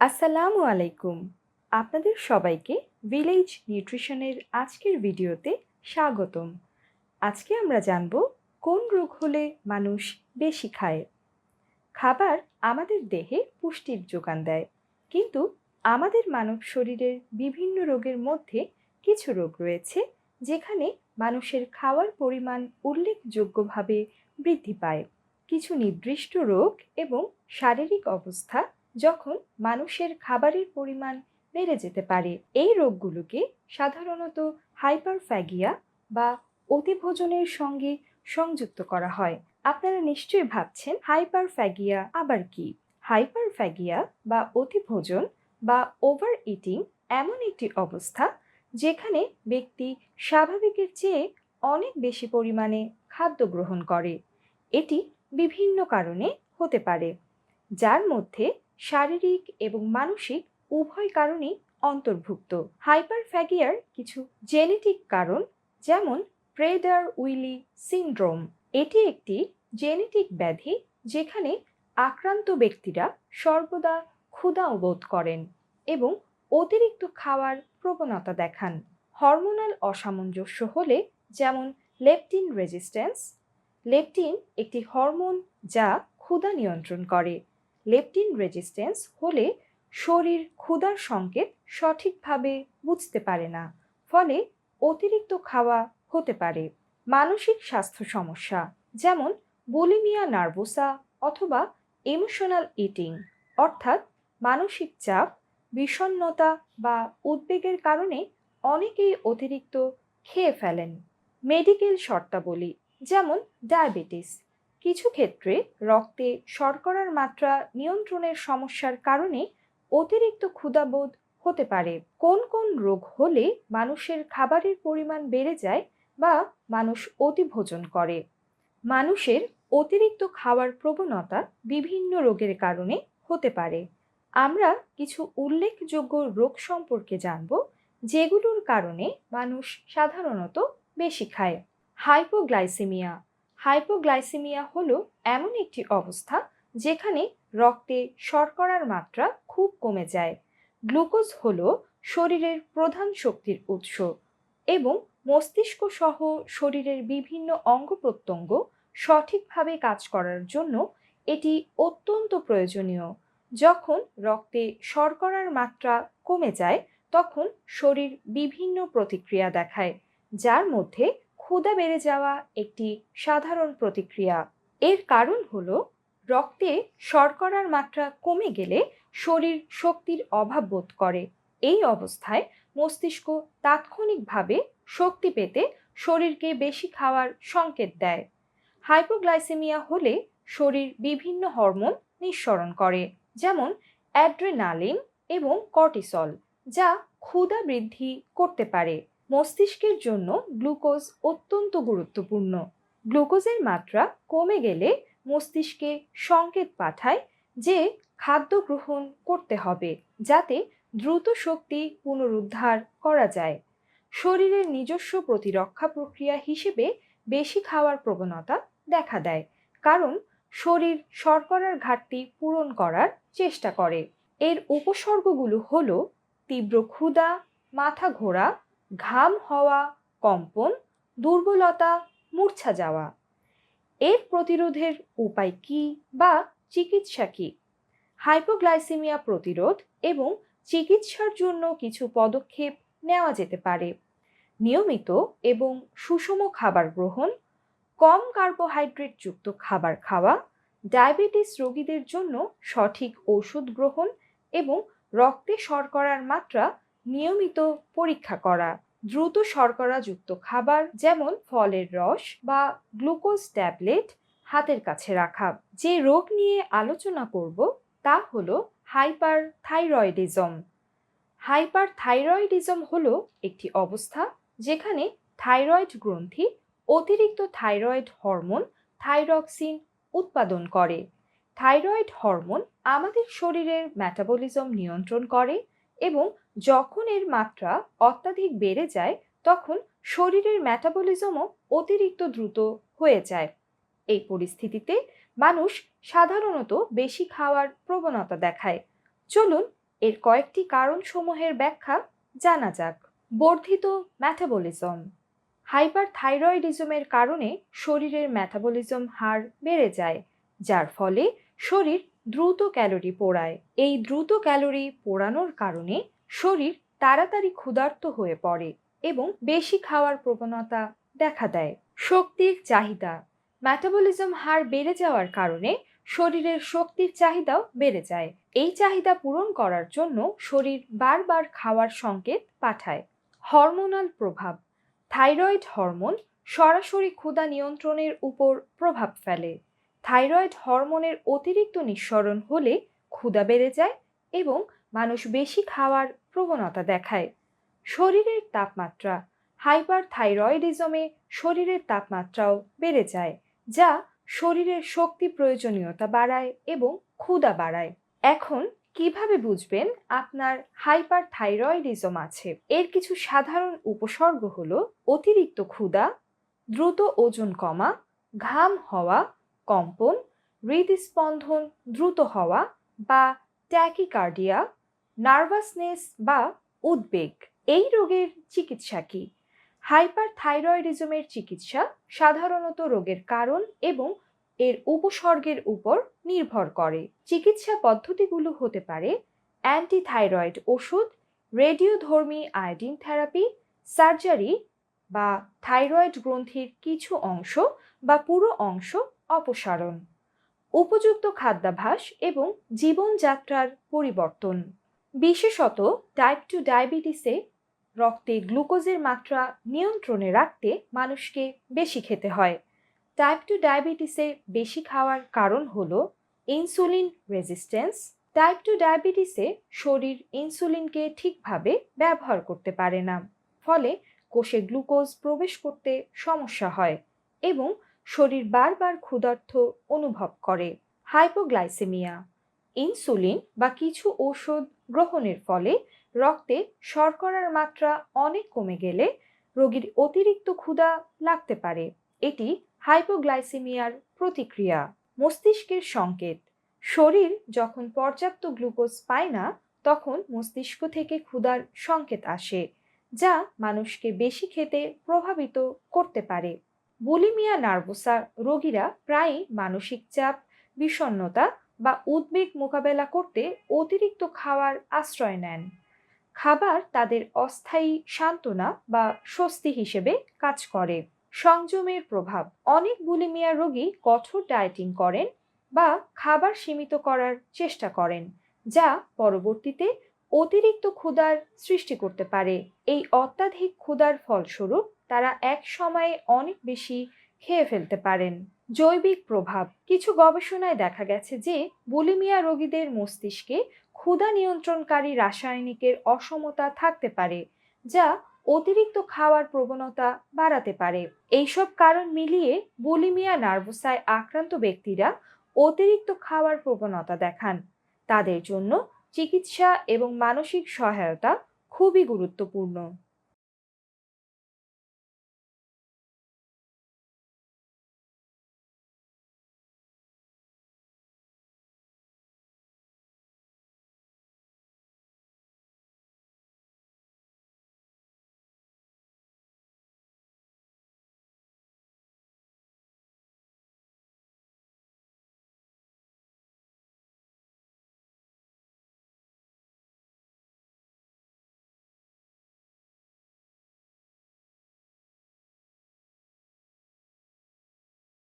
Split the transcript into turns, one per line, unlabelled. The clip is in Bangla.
আসসালামু আলাইকুম। আপনাদের সবাইকে ভিলেজ নিউট্রিশনের আজকের ভিডিওতে স্বাগতম। আজকে আমরা জানব কোন রোগ হলে মানুষ বেশি খায়। খাবার আমাদের দেহে পুষ্টির যোগান দেয়, কিন্তু আমাদের মানব শরীরের বিভিন্ন রোগের মধ্যে কিছু রোগ রয়েছে, যেখানে মানুষের খাওয়ার পরিমাণ উল্লেখযোগ্যভাবে বৃদ্ধি পায়। কিছু নির্দিষ্ট রোগ এবং শারীরিক অবস্থা যখন মানুষের খাবারের পরিমাণ বেড়ে যেতে পারে, এই রোগগুলোকে সাধারণত হাইপারফ্যাগিয়া বা অতিভোজনের সঙ্গে সংযুক্ত করা হয়। আপনারা নিশ্চয়ই ভাবছেন, হাইপারফ্যাগিয়া আবার কি? হাইপারফ্যাগিয়া বা অতিভোজন বা ওভার ইটিং এমন একটি অবস্থা যেখানে ব্যক্তি স্বাভাবিকের চেয়ে অনেক বেশি পরিমাণে খাদ্য গ্রহণ করে। এটি বিভিন্ন কারণে হতে পারে, যার মধ্যে শারীরিক এবং মানসিক উভয় কারণেই অন্তর্ভুক্ত। হাইপারফ্যাগিয়ার কিছু জেনেটিক কারণ, যেমন প্রেডার উইলি সিন্ড্রোম। এটি একটি জেনেটিক ব্যাধি যেখানে আক্রান্ত ব্যক্তিরা সর্বদা ক্ষুধা বোধ করেন এবং অতিরিক্ত খাওয়ার প্রবণতা দেখান। হরমোনাল অসামঞ্জস্য হলে, যেমন লেপটিন রেজিস্ট্যান্স, লেপটিন একটি হরমোন যা ক্ষুধা নিয়ন্ত্রণ করে। লেপটিন রেজিস্ট্যান্স হলে শরীর ক্ষুধার সংকেত সঠিকভাবে বুঝতে পারে না। ফলে অতিরিক্ত খাওয়া হতে পারে। মানসিক স্বাস্থ্য সমস্যা যেমন বুলিমিয়া নার্ভোসা অথবা ইমোশনাল ইটিং অর্থাৎ মানসিক চাপ, বিষণ্ণতা বা উদ্বেগের কারণে অনেকেই অতিরিক্ত খেয়ে ফেলেন। মেডিকেল শর্তাবলী যেমন ডায়াবেটিস কিছু ক্ষেত্রে রক্তে শর্করার মাত্রা নিয়ন্ত্রণের সমস্যার কারণে অতিরিক্ত ক্ষুধাবোধ হতে পারে। কোন কোন রোগ হলে মানুষের খাবারের পরিমাণ বেড়ে যায় বা মানুষ অতিভোজন করে? মানুষের অতিরিক্ত খাওয়ার প্রবণতা বিভিন্ন রোগের কারণে হতে পারে। আমরা কিছু উল্লেখযোগ্য রোগ সম্পর্কে জানব, যেগুলোর কারণে মানুষ সাধারণত বেশি খায়। হাইপোগ্লাইসেমিয়া হাইপোগ্লাইসেমিয়া হলো এমন একটি অবস্থা যেখানে রক্তে শর্করার মাত্রা খুব কমে যায়। গ্লুকোজ হলো শরীরের প্রধান শক্তির উৎস এবং মস্তিষ্ক সহ শরীরের বিভিন্ন অঙ্গ প্রত্যঙ্গ সঠিকভাবে কাজ করার জন্য এটি অত্যন্ত প্রয়োজনীয়। যখন রক্তে শর্করার মাত্রা কমে যায়, তখন শরীর বিভিন্ন প্রতিক্রিয়া দেখায়, যার মধ্যে ক্ষুধা বেড়ে যাওয়া একটি সাধারণ প্রতিক্রিয়া। এর কারণ হলো, রক্তে শর্করার মাত্রা কমে গেলে শরীর শক্তির অভাব বোধ করে। এই অবস্থায় মস্তিষ্ক তাৎক্ষণিকভাবে শক্তি পেতে শরীরকে বেশি খাওয়ার সংকেত দেয়। হাইপোগ্লাইসেমিয়া হলে শরীর বিভিন্ন হরমোন নিঃসরণ করে, যেমন অ্যাড্রেনালিন এবং কর্টিসল, যা ক্ষুধা বৃদ্ধি করতে পারে। মস্তিষ্কের জন্য গ্লুকোজ অত্যন্ত গুরুত্বপূর্ণ। গ্লুকোজের মাত্রা কমে গেলে মস্তিষ্কে সংকেত পাঠায় যে খাদ্য গ্রহণ করতে হবে, যাতে দ্রুত শক্তি পুনরুদ্ধার করা যায়। শরীরের নিজস্ব প্রতিরক্ষা প্রক্রিয়া হিসেবে বেশি খাওয়ার প্রবণতা দেখা দেয়, কারণ শরীর শর্করার ঘাটতি পূরণ করার চেষ্টা করে। এর উপসর্গগুলো হলো তীব্র ক্ষুধা, মাথা ঘোরা ঘাম হওয়া, কম্পন, দুর্বলতা, মূর্ছা যাওয়া। এর প্রতিরোধের উপায় কি বা চিকিৎসা কি? হাইপোগ্লাইসেমিয়া প্রতিরোধ এবং চিকিৎসার জন্য কিছু পদক্ষেপ নেওয়া যেতে পারে। নিয়মিত এবং সুষম খাবার গ্রহণ, কম কার্বোহাইড্রেট যুক্ত খাবার খাওয়া, ডায়াবেটিস রোগীদের জন্য সঠিক ওষুধ গ্রহণ এবং রক্তে শর্করার মাত্রা নিয়মিত পরীক্ষা করা। দ্রুত শর্করাযুক্ত খাবার যেমন ফলের রস বা গ্লুকোজ ট্যাবলেট হাতের কাছে রাখা। যে রোগ নিয়ে আলোচনা করব তা হলো হাইপার থাইরয়েডিজম হাইপার থাইরয়েডিজম হলো একটি অবস্থা যেখানে থাইরয়েড গ্রন্থি অতিরিক্ত থাইরয়েড হরমোন থাইরক্সিন উৎপাদন করে। থাইরয়েড হরমোন আমাদের শরীরের মেটাবলিজম নিয়ন্ত্রণ করে এবং যখন এর মাত্রা অত্যাধিক বেড়ে যায়, তখন শরীরের মেটাবলিজমও অতিরিক্ত দ্রুত হয়ে যায়। এই পরিস্থিতিতে মানুষ সাধারণত বেশি খাওয়ার প্রবণতা দেখায়। চলুন এর কয়েকটি কারণসমূহের ব্যাখ্যা জানা যাক। বর্ধিত ম্যাটাবলিজম হাইপার থাইরয়েডিজমের কারণে শরীরের ম্যাটাবলিজম হার বেড়ে যায়, যার ফলে শরীর দ্রুত ক্যালোরি পোড়ায়। এই দ্রুত ক্যালোরি পোড়ানোর কারণে শরীর তাড়াতাড়ি ক্ষুধার্ত হয়ে পড়ে এবং বেশি খাওয়ার প্রবণতা দেখা দেয়। শক্তির চাহিদা ম্যাটাবলিজম হার বেড়ে যাওয়ার কারণে শরীরের শক্তির চাহিদাও বেড়ে যায়। এই চাহিদা পূরণ করার জন্য শরীর বারবার খাওয়ার সংকেত পাঠায়। হরমোনাল প্রভাব, থাইরয়েড হরমোন সরাসরি ক্ষুধা নিয়ন্ত্রণের উপর প্রভাব ফেলে। থাইরয়েড হরমোনের অতিরিক্ত নিঃসরণ হলে ক্ষুধা বেড়ে যায় এবং মানুষ বেশি খাওয়ার প্রবণতা দেখায়। শরীরের তাপমাত্রা হাইপার থাইরয়েডিজমে শরীরের তাপমাত্রাও বেড়ে যায়, যা শরীরের শক্তি প্রয়োজনীয়তা বাড়ায় এবং ক্ষুধা বাড়ায়। এখন কীভাবে বুঝবেন আপনার হাইপার থাইরয়েডিজম আছে? এর কিছু সাধারণ উপসর্গ হল অতিরিক্ত ক্ষুধা, দ্রুত ওজন কমা, ঘাম হওয়া, কম্পন, হৃদস্পন্দন দ্রুত হওয়া বা ট্যাকিকার্ডিয়া নার্ভাসনেস বা উদ্বেগ, এই রোগের চিকিৎসা কি? হাইপার থাইরয়েডিজমের চিকিৎসা সাধারণত রোগের কারণ এবং এর উপসর্গের উপর নির্ভর করে। চিকিৎসা পদ্ধতিগুলো হতে পারে অ্যান্টিথাইরয়েড ওষুধ, রেডিওধর্মী আয়োডিন থেরাপি, সার্জারি বা থাইরয়েড গ্রন্থির কিছু অংশ বা পুরো অংশ অপসারণ। উপযুক্ত খাদ্যাভ্যাস এবং জীবনযাত্রার পরিবর্তন। বিশেষত টাইপ টু ডায়াবেটিসে রক্তে গ্লুকোজের মাত্রা নিয়ন্ত্রণে রাখতে মানুষকে বেশি খেতে হয়। টাইপ টু ডায়াবেটিসে বেশি খাওয়ার কারণ হল ইনসুলিন রেজিস্ট্যান্স টাইপ টু ডায়াবেটিসে শরীর ইনসুলিনকে ঠিকভাবে ব্যবহার করতে পারে না, ফলে কোষে গ্লুকোজ প্রবেশ করতে সমস্যা হয় এবং শরীর বারবার ক্ষুধার্ত অনুভব করে। হাইপোগ্লাইসেমিয়া ইনসুলিন বা কিছু ঔষধ গ্রহণের ফলে রক্তে শর্করার মাত্রা অনেক কমে গেলে রোগীর অতিরিক্ত ক্ষুধা লাগতে পারে। এটি হাইপোগ্লাইসিমিয়ার প্রতিক্রিয়া, মস্তিষ্কের সংকেত। শরীর যখন পর্যাপ্ত গ্লুকোজ পায় না, তখন মস্তিষ্ক থেকে ক্ষুধার সংকেত আসে, যা মানুষকে বেশি খেতে প্রভাবিত করতে পারে। বুলিমিয়া নার্ভোসা রোগীরা প্রায়ই মানসিক চাপ বিষণ্নতা বা উদ্বেগ মোকাবেলা করতে অতিরিক্ত খাওয়ার আশ্রয় নেন। খাবার তাদের অস্থায়ী সান্ত্বনা বা স্বস্তি হিসেবে কাজ করে। সংযমের প্রভাব। অনেক বুলিমিয়া রোগী কঠোর ডায়েটিং করেন বা খাবার সীমিত করার চেষ্টা করেন, যা পরবর্তীতে অতিরিক্ত ক্ষুধার সৃষ্টি করতে পারে। এই অত্যাধিক ক্ষুধার ফলস্বরূপ তারা এক সময়ে অনেক বেশি খেয়ে ফেলতে পারেন। জৈবিক প্রভাব। কিছু গবেষণায় দেখা গেছে যে বুলিমিয়া রোগীদের মস্তিষ্কে ক্ষুধা নিয়ন্ত্রণকারী রাসায়নিকের অসমতা থাকতে পারে, যা অতিরিক্ত খাওয়ার প্রবণতা বাড়াতে পারে। এইসব কারণ মিলিয়ে বুলিমিয়া নার্ভোসায় আক্রান্ত ব্যক্তিরা অতিরিক্ত খাওয়ার প্রবণতা দেখান। তাদের জন্য চিকিৎসা এবং মানসিক সহায়তা খুবই গুরুত্বপূর্ণ।